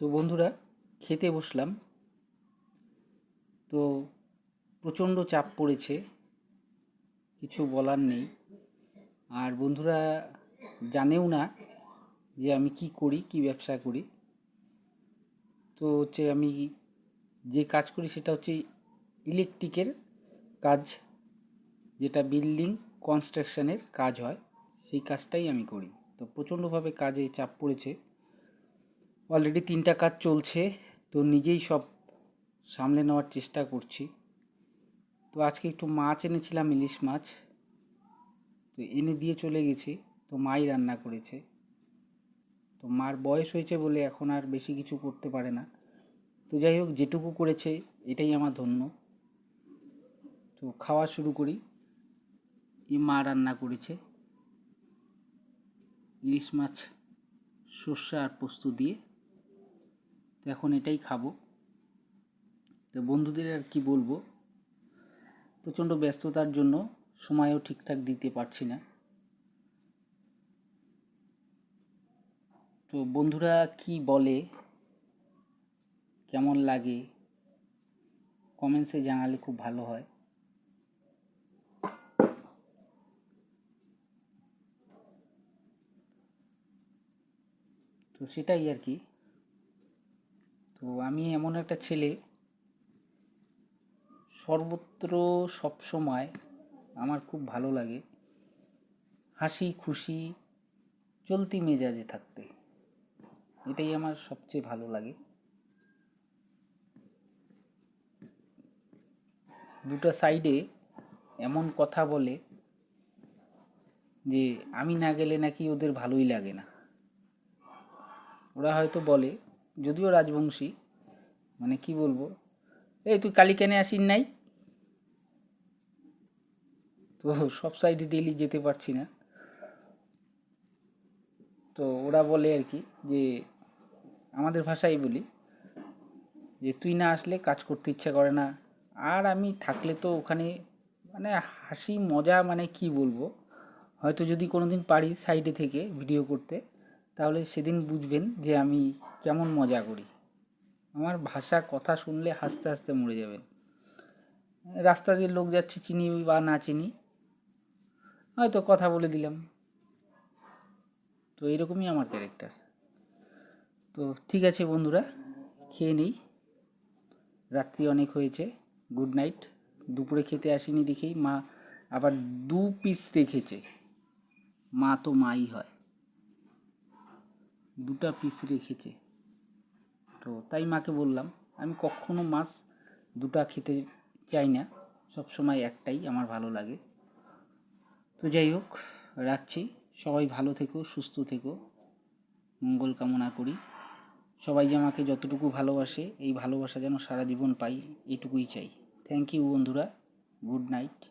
তো বন্ধুরা, খেতে বসলাম। তো প্রচণ্ড চাপ পড়েছে, কিছু বলার নেই। আর বন্ধুরা, জানেও না যে আমি কি করি, কি ব্যবসা করি। তো হচ্ছে আমি যে কাজ করি, সেটা হচ্ছে ইলেকট্রিকের কাজ, যেটা বিল্ডিং কনস্ট্রাকশানের কাজ হয়, সেই কাজটাই আমি করি। তো প্রচণ্ডভাবে কাজে চাপ পড়েছে। অলরেডি তিনটা কাজ চলছে, তো নিজেই সব সামলে নেওয়ার চেষ্টা করছি। তো আজকে একটু মাছ এনেছিলাম, ইলিশ মাছ। তো এনে দিয়ে চলে গেছি। তো মাই রান্না করেছে। তো মার বয়স হয়েছে বলে এখন আর বেশি কিছু করতে পারে না। তো যাই হোক, যেটুকু করেছে, এটাই আমার ধন্য। তো খাওয়া শুরু করি। এই মা রান্না করেছে। ইলিশ মাছ, সর্ষে আর পোস্ত দিয়ে। তো এখন এটাই খাব। তো বন্ধুদের আর কি বলব? প্রচণ্ড ব্যস্ততার জন্য সময়ও ঠিকঠাক দিতে পারছি না। তো বন্ধুরা কি বলে? কেমন লাগে? কমেন্টসে জানালে খুব ভালো হয়। তো সেটাই আর কি। তো আমি এমন একটা ছেলে, সর্বত্র সবসময় আমার খুব ভালো লাগে হাসি খুশি, চলতি মেজাজে থাকতে। এটাই আমার সবচেয়ে ভালো লাগে। দুটো সাইডে এমন কথা বলে যে, আমি না গেলে নাকি ওদের ভালোই লাগে না। ওরা হয়তো বলে যদিও রাজবংশী মানে কি বলব? এই তুই কালী কেনে আসিন নাই? তো সব সাইডে ডেলি যেতে পারছি না। তো ওরা বলে আর কি যে, আমাদের ভাষাই বলি যে, তুই না আসলে কাজ করতে ইচ্ছা করে না। আর আমি থাকলে তো ওখানে মানে হাসি, মজা মানে কি বলব? হয়তো যদি কোনো দিন পারি সাইডে থেকে ভিডিও করতে। তাহলে সেদিন বুঝবেন যে আমি কেমন মজা করি। আমার ভাষা কথা শুনলে হাসতে হাসতে মরে যাবেন। রাস্তা দিয়ে লোক যাচ্ছে, চিনি বা না চিনি, হয়তো কথা বলে দিলাম। তো এরকমই আমার ক্যারেক্টার তো ঠিক আছে বন্ধুরা, খেয়ে নেই। রাত্রি অনেক হয়েছে গুড নাইট দুপুরে খেতে আসিনি দেখেই মা আবার দু পিস রেখেছে। মা তো মাই হয়। দুটা পিস রেখেছে। তো তাই মাকে বললাম, আমি কখনো মাছ দুটা খেতে চাই না, সব সময় একটাই আমার ভালো লাগে। তো যাই হোক, রাখছি। সবাই ভালো থেকো, সুস্থ থেকো। মঙ্গল কামনা করি। সবাই যে আমাকে যতটুকু ভালোবাসে, এই ভালোবাসা যেন সারা জীবন পাই, এটুকুই চাই। থ্যাংক ইউ বন্ধুরা। Good night